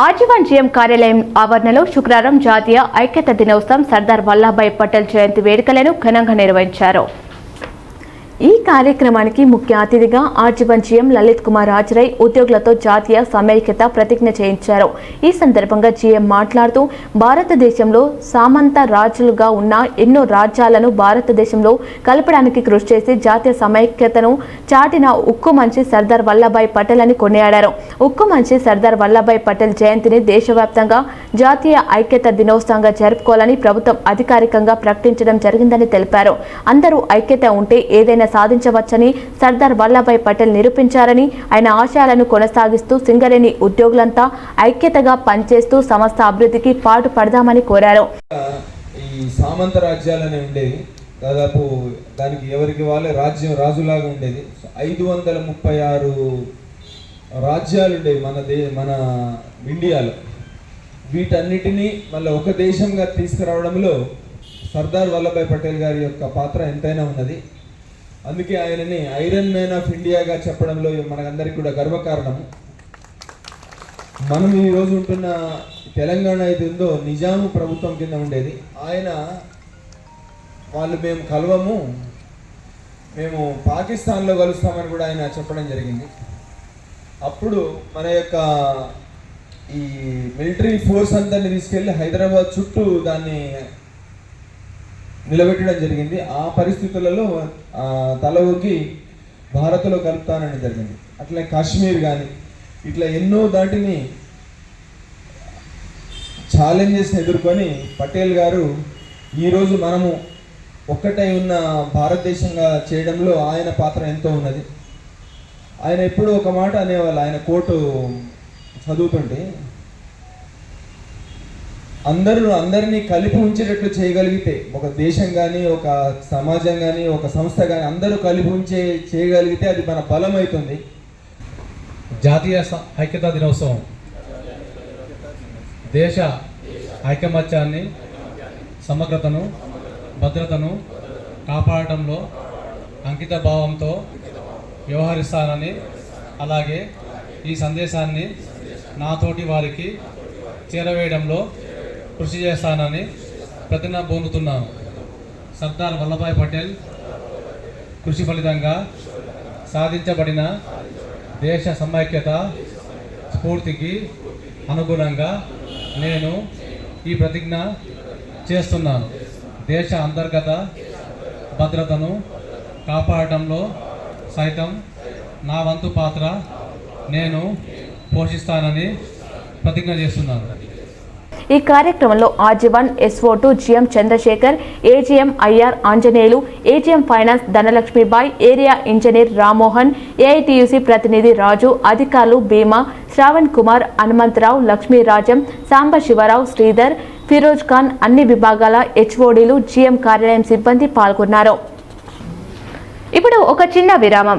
ఆజీవన్ GM కార్యాలయం ఆవరణలో శుక్రవారం జాతీయ ఐక్యత దినోత్సవం సర్దార్ వల్లభాయ్ పటేల్ జయంతి వేడుకలను ఘనంగా నిర్వహించారు. ఈ కార్యక్రమానికి ముఖ్య అతిథిగా R G one G M Lalit Kumar రాజరై ఉద్యోగులతో జాతీయ సమైక్యత ప్రతిజ్ఞ చేయించారు. ఈ సందర్భంగా జీఎం మాట్లాడుతూ భారతదేశంలో సామంత రాజులుగా ఉన్న ఎన్నో రాజ్యాలను భారతదేశంలో కలపడానికి కృషి చేసి జాతీయ సమైక్యతను చాటిన ఉక్కు మంచి సర్దార్ వల్లభాయ్ పటేల్ అని కొనియాడారు. ఉక్కు మంచి సర్దార్ వల్లభాయ్ పటేల్ జయంతిని దేశవ్యాప్తంగా జాతీయ ఐక్యత దినోత్సవంగా జరుపుకోవాలని ప్రభుత్వం అధికారికంగా ప్రకటించడం జరిగిందని తెలిపారు. అందరూ ఐక్యత ఉంటే ఏదైనా సాధించవచ్చని సర్దార్ వల్లభాయ్ పటేల్ నిరూపించారని ఆయన ఆశయాలను కొనసాగిస్తూ సింగరేణి ఉద్యోగులంతా ఐక్యతగా పనిచేస్తూ సంస్థ అభివృద్ధికి పాటు పడదామని కోరారు. ఈ సామంత రాజ్యాలనే ఉండేది. దాదాపు దానికి ఎవరికి వాళ్ళే రాజ్యం రాజులాగా ఉండేది. ఐదు వందల ముప్పై ఆరు రాజ్యాలు ఉండేవి మన దే మన ఇండియాలో. వీటన్నిటినీ మళ్ళీ ఒక దేశంగా తీసుకురావడంలో సర్దార్ వల్లభాయ్ పటేల్ గారి యొక్క పాత్ర ఎంతైనా ఉన్నది. అందుకే ఆయనని ఐరన్ మ్యాన్ ఆఫ్ ఇండియాగా చెప్పడంలో మనకందరికీ కూడా గర్వకారణం. మనం ఈరోజు ఉంటున్న తెలంగాణ అయితే ఉందో నిజాము ప్రభుత్వం కింద ఉండేది. ఆయన వాళ్ళు మేము కలవము మేము పాకిస్తాన్లో కలుస్తామని కూడా ఆయన చెప్పడం జరిగింది. అప్పుడు మన యొక్క ఈ మిలిటరీ ఫోర్స్ అంతా తీసుకెళ్ళి హైదరాబాద్ చుట్టూ దాన్ని నిలబెట్టడం జరిగింది. ఆ పరిస్థితులలో తల ఊకి భారత్లో కలుపుతానని జరిగింది. అట్లా కాశ్మీర్ కానీ ఇట్లా ఎన్నో దాటిని ఛాలెంజెస్ని ఎదుర్కొని పటేల్ గారు ఈరోజు మనము ఒక్కటై ఉన్న భారతదేశంగా చేయడంలో ఆయన పాత్ర ఎంతో ఉన్నది. ఆయన ఎప్పుడూ ఒక మాట అనేవాళ్ళు ఆయన కోటు చదువుతుంటే అందరూ అందరినీ కలిపి ఉంచేటట్లు చేయగలిగితే ఒక దేశం కానీ ఒక సమాజం కానీ ఒక సంస్థ కానీ అందరూ కలిపి ఉంచే చేయగలిగితే అది మన బలం అవుతుంది జాతీయ స- ఐక్యతా దినోత్సవం. దేశ ఐకమత్యాన్ని సమగ్రతను భద్రతను కాపాడటంలో అంకిత భావంతో వ్యవహరిస్తానని అలాగే ఈ సందేశాన్ని నాతోటి వారికి చేరవేయడంలో కృషి చేస్తానని ప్రతిజ్ఞ పొందుతున్నాను. సర్దార్ వల్లభాయ్ పటేల్ కృషి ఫలితంగా సాధించబడిన దేశ సమైక్యత స్ఫూర్తికి అనుగుణంగా నేను ఈ ప్రతిజ్ఞ చేస్తున్నాను. దేశ అంతర్గత భద్రతను కాపాడటంలో సైతం నా వంతు పాత్ర నేను పోషిస్తానని ప్రతిజ్ఞ చేస్తున్నాను. ఈ కార్యక్రమంలో R G one S O to G M Chandrasekhar A G M I R Anjaneyulu A G M finance Dhanalakshmibai area engineer Rammohan A I T U C ప్రతినిధి రాజు అధికారులు భీమా శ్రావణ్ కుమార్ హనుమంతరావు లక్ష్మీరాజం సాంబశివరావు శ్రీధర్ ఫిరోజ్ ఖాన్ అన్ని విభాగాల హెచ్ఓడీలు జిఎం కార్యాలయం సిబ్బంది పాల్గొన్నారు. ఇప్పుడు ఒక చిన్న విరామం.